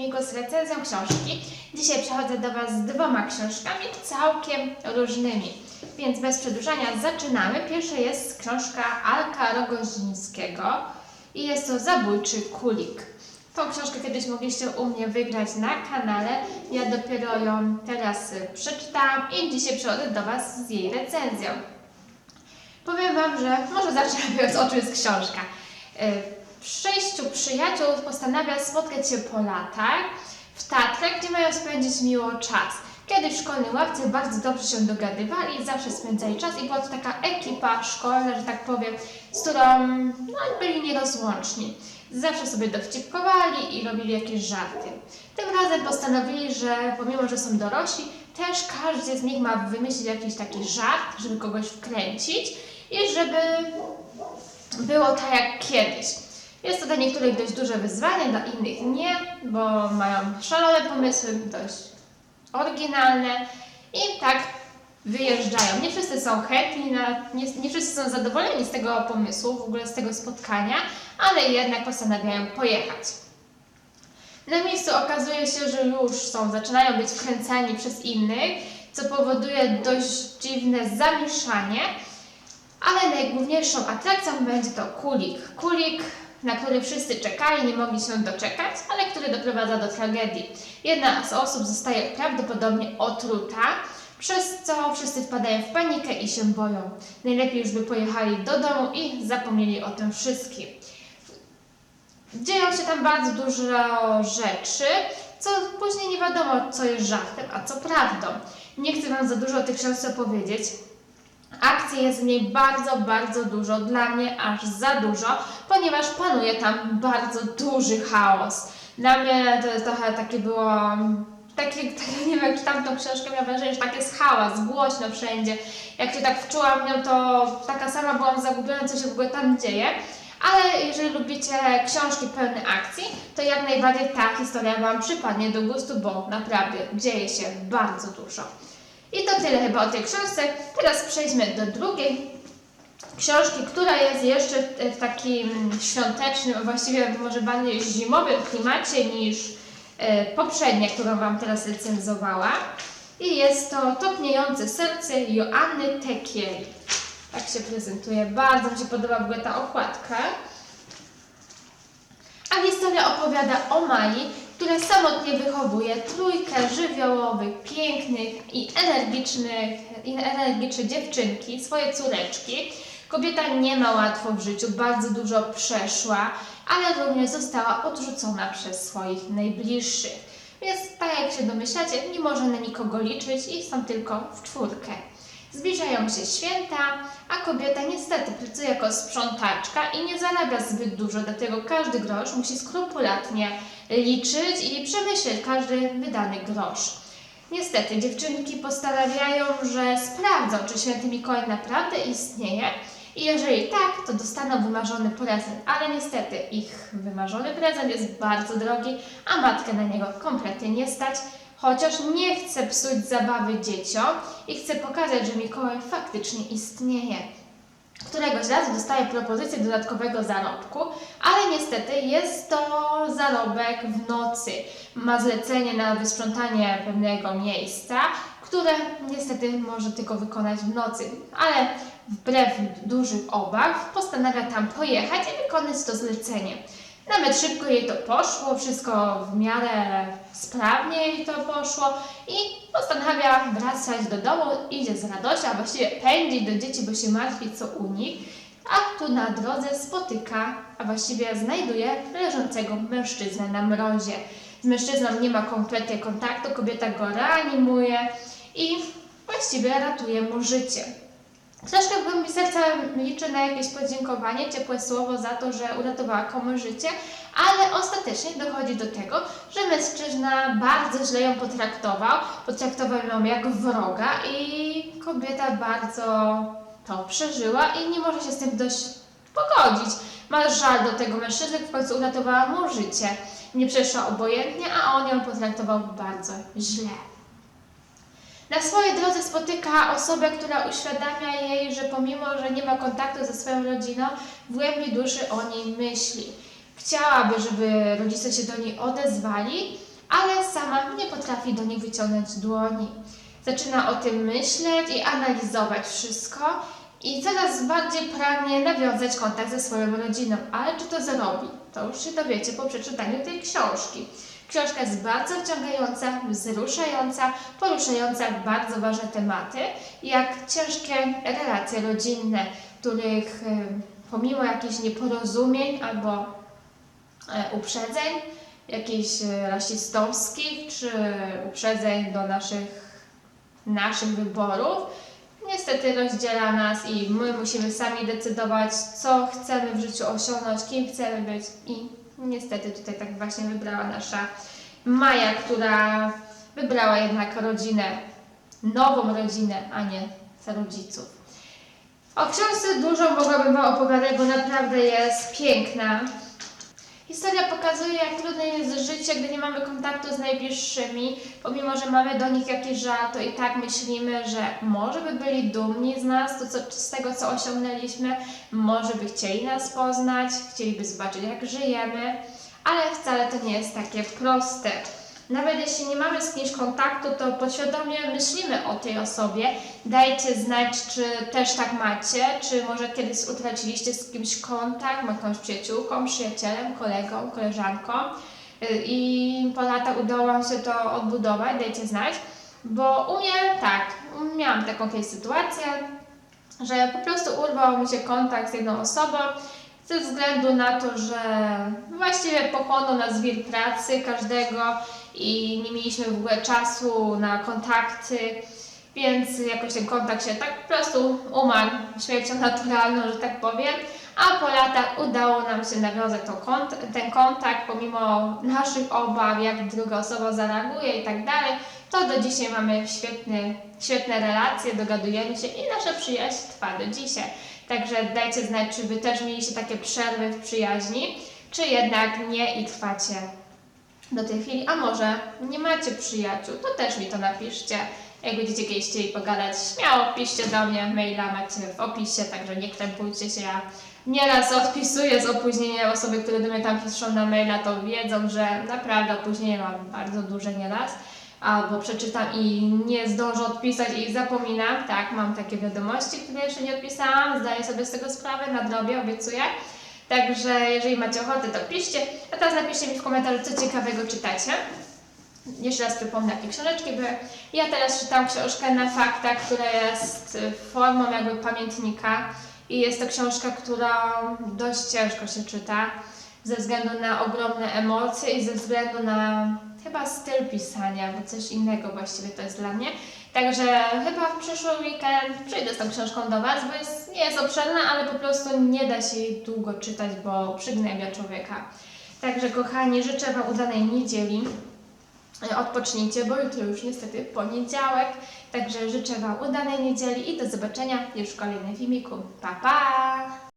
filmiku z recenzją książki. Dzisiaj przychodzę do Was z dwoma książkami całkiem różnymi. Więc bez przedłużania zaczynamy. Pierwsza jest książka Alka Rogozińskiego i jest to Zabójczy Kulik. Tą książkę kiedyś mogliście u mnie wygrać na kanale. Ja dopiero ją teraz y, przeczytałam i dzisiaj przychodzę do Was z jej recenzją. Powiem Wam, że może zacznę mówiąc o czym jest książka. Sześciu przyjaciół postanawia spotkać się po latach w Tatrach, gdzie mają spędzić miło czas. Kiedy w szkolnej ławce bardzo dobrze się dogadywali zawsze spędzali czas i była to taka ekipa szkolna, że tak powiem, z którą no, byli nierozłączni. Zawsze sobie dowcipkowali i robili jakieś żarty. Tym razem postanowili, że pomimo, że są dorośli, też każdy z nich ma wymyślić jakiś taki żart, żeby kogoś wkręcić i żeby było tak jak kiedyś. Jest to dla niektórych dość duże wyzwanie, dla innych nie, bo mają szalone pomysły, dość oryginalne i tak wyjeżdżają. Nie wszyscy są chętni, na, nie, nie wszyscy są zadowoleni z tego pomysłu, w ogóle z tego spotkania, ale jednak postanawiają pojechać. Na miejscu okazuje się, że już są, zaczynają być wkręcani przez innych, co powoduje dość dziwne zamieszanie, ale najgłówniejszą atrakcją będzie to kulik. Kulik, na który wszyscy czekali, nie mogli się doczekać, ale który doprowadza do tragedii. Jedna z osób zostaje prawdopodobnie otruta, przez co wszyscy wpadają w panikę i się boją. Najlepiej już by pojechali do domu i zapomnieli o tym wszystkim. Dzieją się tam bardzo dużo rzeczy, co później nie wiadomo, co jest żartem, a co prawdą. Nie chcę Wam za dużo o tej książce opowiedzieć. Akcji jest w niej bardzo, bardzo dużo, dla mnie aż za dużo, ponieważ panuje tam bardzo duży chaos. Dla mnie to trochę takie było, takie, nie wiem, jak czytam tą książkę, miałam wrażenie, że tak jest hałas, głośno wszędzie. Jak się tak wczułam nią, to taka sama byłam zagubiona, co się w ogóle tam dzieje. Ale jeżeli lubicie książki pełne akcji, to jak najbardziej ta historia Wam przypadnie do gustu, bo naprawdę dzieje się bardzo dużo. I to tyle chyba o tej książce. Teraz przejdźmy do drugiej książki, która jest jeszcze w, takim świątecznym, właściwie może bardziej zimowym klimacie niż e, poprzednia, którą Wam teraz recenzowała. I jest to Topniejące serce Joanny Tekiel. Tak się prezentuje. Bardzo mi się podoba w ogóle ta okładka. A historia opowiada o Mai, która samotnie wychowuje trójkę żywiołowych, pięknych i energicznych, i energiczne dziewczynki, swoje córeczki. Kobieta nie ma łatwo w życiu, bardzo dużo przeszła, ale również została odrzucona przez swoich najbliższych. Więc tak jak się domyślacie, nie może na nikogo liczyć i są tylko w czwórkę. Zbliżają się święta, a kobieta niestety pracuje jako sprzątaczka i nie zarabia zbyt dużo, dlatego każdy grosz musi skrupulatnie liczyć i przemyśleć każdy wydany grosz. Niestety dziewczynki postanawiają, że sprawdzą, czy święty Mikołaj naprawdę istnieje i jeżeli tak, to dostaną wymarzony prezent, ale niestety ich wymarzony prezent jest bardzo drogi, a matkę na niego kompletnie nie stać, chociaż nie chce psuć zabawy dzieciom i chce pokazać, że Mikołaj faktycznie istnieje. Któregoś razu dostaje propozycję dodatkowego zarobku, ale niestety jest to zarobek w nocy. Ma zlecenie na wysprzątanie pewnego miejsca, które niestety może tylko wykonać w nocy, ale wbrew dużych obaw postanawia tam pojechać i wykonać to zlecenie. Nawet szybko jej to poszło, wszystko w miarę sprawnie jej to poszło i postanawia wracać do domu, idzie z radością, a właściwie pędzi do dzieci, bo się martwi co u nich, a tu na drodze spotyka, a właściwie znajduje leżącego mężczyznę na mrozie. Z mężczyzną nie ma kompletnie kontaktu, kobieta go reanimuje i właściwie ratuje mu życie. Troszkę w głębi serca liczę na jakieś podziękowanie, ciepłe słowo za to, że uratowała komuś życie, ale ostatecznie dochodzi do tego, że mężczyzna bardzo źle ją potraktował, potraktował ją jak wroga i kobieta bardzo to przeżyła i nie może się z tym dość pogodzić. Ma żal do tego mężczyzny, w końcu uratowała mu życie. Nie przeszła obojętnie, a on ją potraktował bardzo źle. Na swojej drodze spotyka osobę, która uświadamia jej, że pomimo, że nie ma kontaktu ze swoją rodziną, w głębi duszy o niej myśli. Chciałaby, żeby rodzice się do niej odezwali, ale sama nie potrafi do nich wyciągnąć dłoni. Zaczyna o tym myśleć i analizować wszystko i coraz bardziej pragnie nawiązać kontakt ze swoją rodziną. Ale czy to zrobi? To już się dowiecie po przeczytaniu tej książki. Książka jest bardzo wciągająca, wzruszająca, poruszająca bardzo ważne tematy, jak ciężkie relacje rodzinne, których e, pomimo jakichś nieporozumień albo e, uprzedzeń, jakichś e, rasistowskich czy uprzedzeń do naszych, naszych wyborów, niestety rozdziela nas i my musimy sami decydować, co chcemy w życiu osiągnąć, kim chcemy być i niestety tutaj tak właśnie wybrała nasza Maja, która wybrała jednak rodzinę, nową rodzinę, a nie rodziców. O książce dużo mogłabym Wam opowiadać, bo naprawdę jest piękna. Historia pokazuje, jak trudne jest życie, gdy nie mamy kontaktu z najbliższymi. Pomimo, że mamy do nich jakiś żal, to i tak myślimy, że może by byli dumni z nas, to co, z tego, co osiągnęliśmy, może by chcieli nas poznać, chcieliby zobaczyć, jak żyjemy, ale wcale to nie jest takie proste. Nawet jeśli nie mamy z kimś kontaktu, to podświadomie myślimy o tej osobie. Dajcie znać, czy też tak macie, czy może kiedyś utraciliście z kimś kontakt, jakąś przyjaciółką, przyjacielem, kolegą, koleżanką i po latach udało Wam się to odbudować, dajcie znać. Bo u mnie tak, miałam taką kiedyś sytuację, że po prostu urwał mi się kontakt z jedną osobą ze względu na to, że właściwie pochłonął nas wir pracy każdego i nie mieliśmy w ogóle czasu na kontakty, więc jakoś ten kontakt się tak po prostu umarł śmiercią naturalną, że tak powiem. A po latach udało nam się nawiązać kont- ten kontakt, pomimo naszych obaw, jak druga osoba zareaguje i tak dalej, to do dzisiaj mamy świetny, świetne relacje, dogadujemy się i nasza przyjaźń trwa do dzisiaj. Także dajcie znać, czy Wy też mieliście takie przerwy w przyjaźni, czy jednak nie i trwacie do tej chwili, a może nie macie przyjaciół, to też mi to napiszcie. Jak będziecie kiedyś chcieli pogadać, śmiało piszcie do mnie, maila macie w opisie, także nie krępujcie się. Ja nieraz odpisuję z opóźnieniem osoby, które do mnie tam piszą na maila, to wiedzą, że naprawdę opóźnienie mam bardzo duże nieraz. Albo przeczytam i nie zdążę odpisać i zapominam. Tak, mam takie wiadomości, które jeszcze nie odpisałam, zdaję sobie z tego sprawę, nadrobię, obiecuję. Także jeżeli macie ochotę, to piszcie. A teraz napiszcie mi w komentarzu, co ciekawego czytacie. Jeszcze raz przypomnę, jakie książeczki były. Ja teraz czytam książkę na faktach, która jest formą jakby pamiętnika i jest to książka, którą dość ciężko się czyta ze względu na ogromne emocje i ze względu na chyba styl pisania, bo coś innego właściwie to jest dla mnie. Także chyba w przyszły weekend przyjdę z tą książką do Was, bo jest, nie jest obszerna, ale po prostu nie da się jej długo czytać, bo przygnębia człowieka. Także kochani, życzę Wam udanej niedzieli. E, Odpocznijcie, bo jutro już niestety poniedziałek. Także życzę Wam udanej niedzieli i do zobaczenia już w kolejnym filmiku. Pa, pa!